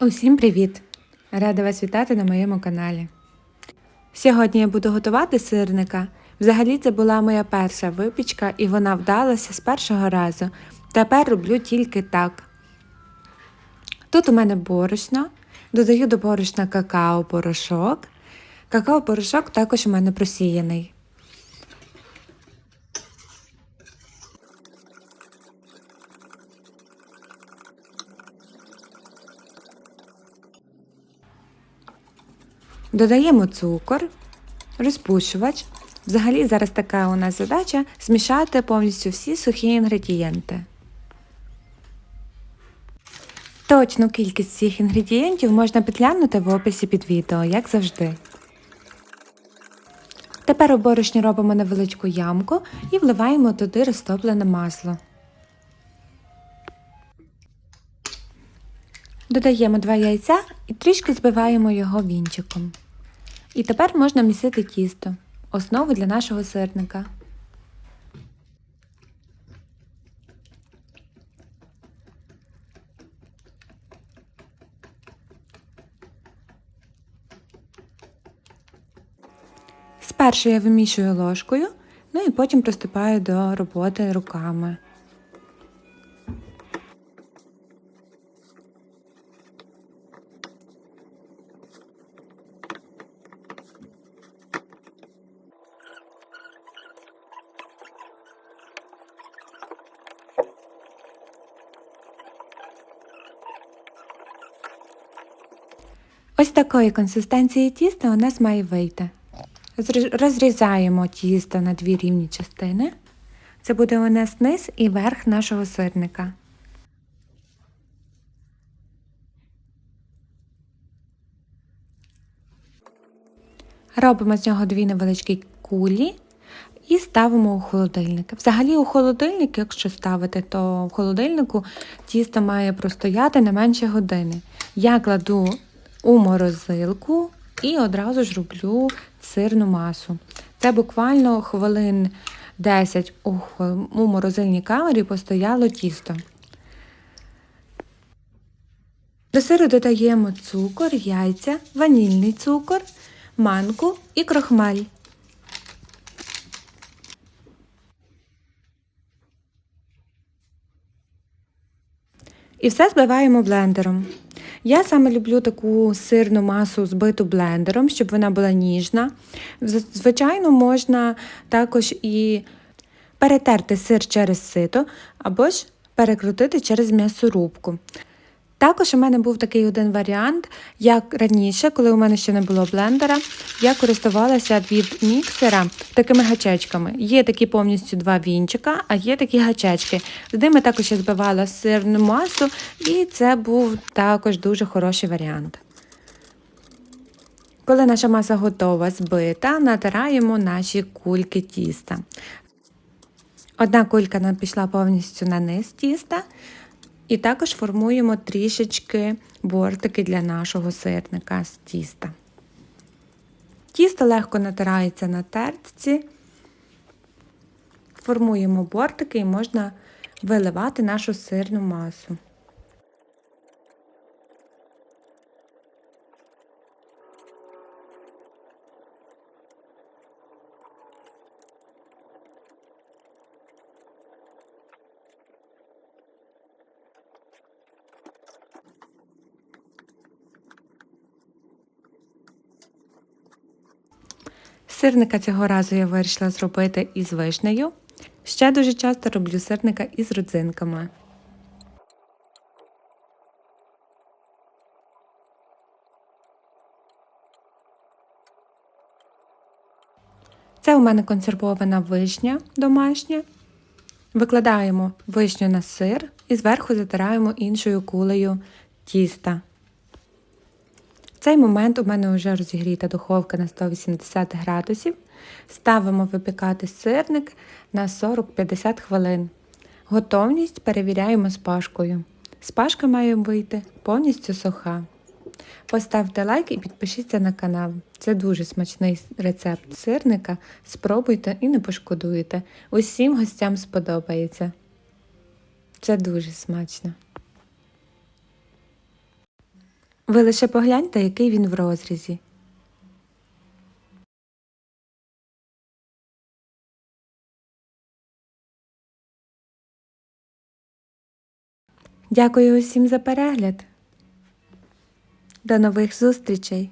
Усім привіт! Рада вас вітати на моєму каналі. Сьогодні я буду готувати сирника. Взагалі це була моя перша випічка і вона вдалася з першого разу. Тепер роблю тільки так. Тут у мене борошно, додаю до борошна какао-порошок. Какао-порошок також у мене просіяний. Додаємо цукор, розпушувач. Взагалі зараз така у нас задача змішати повністю всі сухі інгредієнти. Точну кількість всіх інгредієнтів можна підглянути в описі під відео, як завжди. Тепер у борошні робимо невеличку ямку і вливаємо туди розтоплене масло. Додаємо два яйця і трішки збиваємо його вінчиком. І тепер можна місити тісто, основу для нашого сирника. Спершу я вимішую ложкою, ну і потім приступаю до роботи руками. Ось такої консистенції тіста у нас має вийти. Розрізаємо тісто на дві рівні частини. Це буде у нас низ і верх нашого сирника. Робимо з нього дві невеличкі кулі і ставимо у холодильник. Взагалі у холодильник, якщо ставити, то в холодильнику тісто має простояти не менше години. Я кладу у морозилку і одразу ж роблю сирну масу. Це буквально хвилин 10 у, морозильній камері постояло тісто. До сиру додаємо цукор, яйця, ванільний цукор, манку і крохмаль. І все збиваємо блендером. Я саме люблю таку сирну масу збиту блендером, щоб вона була ніжна. Звичайно, можна також і перетерти сир через сито або ж перекрутити через м'ясорубку. Також у мене був такий один варіант, як раніше, коли у мене ще не було блендера, я користувалася від міксера такими гачечками. Є такі повністю два вінчика, а є такі гачечки. З ними також я збивала сирну масу, і це був також дуже хороший варіант. Коли наша маса готова збита, натираємо наші кульки тіста. Одна кулька нам пішла повністю на низ тіста. І також формуємо трішечки бортики для нашого сирника з тіста. Тісто легко натирається на тертці. Формуємо бортики і можна виливати нашу сирну масу. Сирника цього разу я вирішила зробити із вишнею. Ще дуже часто роблю сирника із родзинками. Це у мене консервована вишня домашня. Викладаємо вишню на сир і зверху затираємо іншою кулею тіста. В цей момент у мене вже розігріта духовка на 180 градусів. Ставимо випікати сирник на 40-50 хвилин. Готовність перевіряємо з пашкою. Спашка має вийти повністю суха. Поставте лайк і підпишіться на канал. Це дуже смачний рецепт сирника. Спробуйте і не пошкодуєте. Усім гостям сподобається. Це дуже смачно. Ви лише погляньте, який він в розрізі. Дякую усім за перегляд. До нових зустрічей!